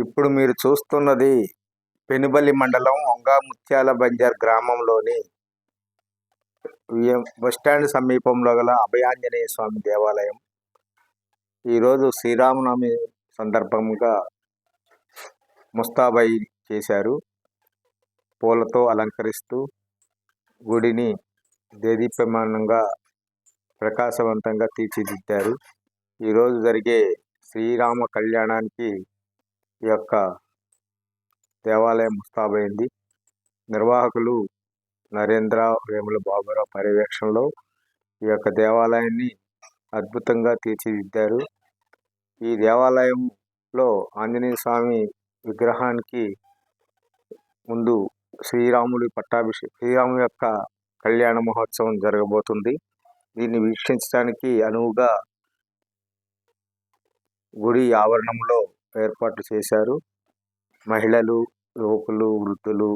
ఇప్పుడు మీరు చూస్తున్నది పెనుబల్లి మండలం వంగా ముత్యాల బంజార్ గ్రామంలోని విఎం- బస్టాండ్ సమీపంలో గల అభయాంజనేయ స్వామి దేవాలయం. ఈరోజు శ్రీరామనవమి సందర్భంగా ముస్తాబాయి చేశారు. పూలతో అలంకరిస్తూ గుడిని దేదీప్యమానంగా ప్రకాశవంతంగా తీర్చిదిద్దారు. ఈరోజు జరిగే శ్రీరామ కళ్యాణానికి ఈ యొక్క దేవాలయం ముస్తాబైంది నిర్వాహకులు నరేంద్ర వేముల బాబురావు పర్యవేక్షణలో ఈ యొక్క దేవాలయాన్ని అద్భుతంగా తీర్చిదిద్దారు. ఈ దేవాలయంలో ఆంజనేయ స్వామి విగ్రహానికి ముందు శ్రీరాముడి పట్టాభిషే శ్రీరాము యొక్క కళ్యాణ మహోత్సవం జరగబోతుంది. దీన్ని వీక్షించడానికి అనువుగా గుడి ఆవరణంలో ఏర్పాట్లు చేశారు. మహిళలు యువకులు వృద్ధులు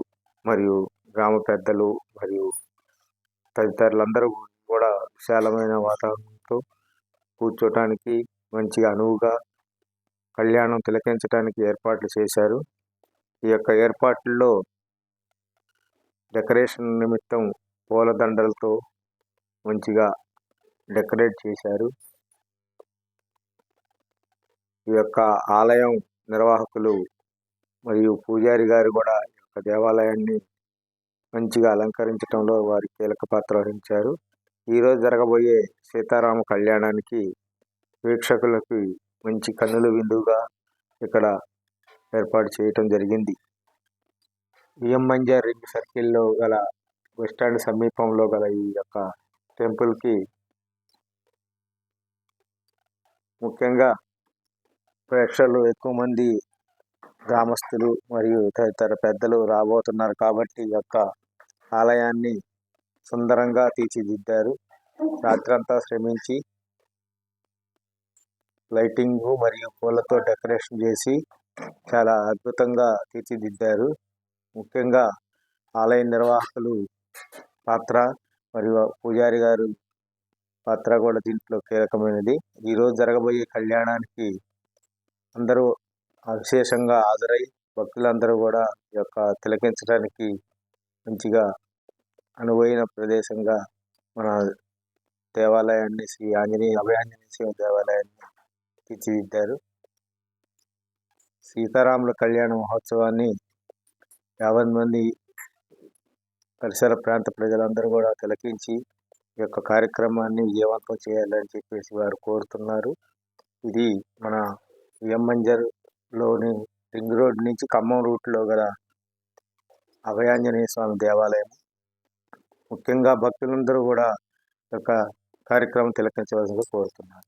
మరియు గ్రామ పెద్దలు మరియు తదితరులందరూ కూడా విశాలమైన వాతావరణంతో కూర్చోటానికి మంచిగా అనువుగా కళ్యాణం తిలకించడానికి ఏర్పాట్లు చేశారు. ఈ యొక్క ఏర్పాట్లలో డెకరేషన్ నిమిత్తం పూలదండలతో మంచిగా డెకరేట్ చేశారు. ఈ యొక్క ఆలయం నిర్వాహకులు మరియు పూజారి గారు కూడా ఈ యొక్క దేవాలయాన్ని మంచిగా అలంకరించడంలో వారి కీలక పాత్ర వహించారు. ఈరోజు జరగబోయే సీతారామ కళ్యాణానికి వీక్షకులకు మంచి కన్నుల విందుగా ఇక్కడ ఏర్పాటు చేయటం జరిగింది. బియ్యం మంజర్ రింగ్ సర్కిల్లో గల బస్టాండ్ సమీపంలో గల ఈ యొక్క టెంపుల్కి ముఖ్యంగా ప్రేక్షకులు ఎక్కువ మంది గ్రామస్తులు మరియు తదితర పెద్దలు రాబోతున్నారు కాబట్టి ఈ యొక్క ఆలయాన్ని సుందరంగా తీర్చిదిద్దారు. రాత్రంతా శ్రమించి లైటింగ్ మరియు పూలతో డెకరేషన్ చేసి చాలా అద్భుతంగా తీర్చిదిద్దారు. ముఖ్యంగా ఆలయ నిర్వాహకులు పాత్ర మరియు పూజారి గారు పాత్ర కూడా దీంట్లో కీలకమైనది. ఈరోజు జరగబోయే కళ్యాణానికి అందరూ విశేషంగా హాజరై భక్తులందరూ కూడా ఈ యొక్క తిలకించడానికి మంచిగా అనువైన ప్రదేశంగా మన దేవాలయాన్ని శ్రీ ఆంజనేయ అభయాంజనేయ శివ దేవాలయాన్ని తీర్చిదిద్దారు. సీతారాముల కళ్యాణ మహోత్సవాన్ని యాభై మంది పరిసర ప్రాంత ప్రజలందరూ కూడా తిలకించి ఈ యొక్క కార్యక్రమాన్ని విజయవంతం చేయాలని చెప్పేసి వారు కోరుతున్నారు. ఇది మన విఎంమంజర్లోని రింగ్ రోడ్ నుంచి ఖమ్మం రూట్లో గల అభయాంజనేయ స్వామి దేవాలయం. ముఖ్యంగా భక్తులందరూ కూడా ఒక యొక్క కార్యక్రమం తిలకించవలసిందిగా కోరుతున్నారు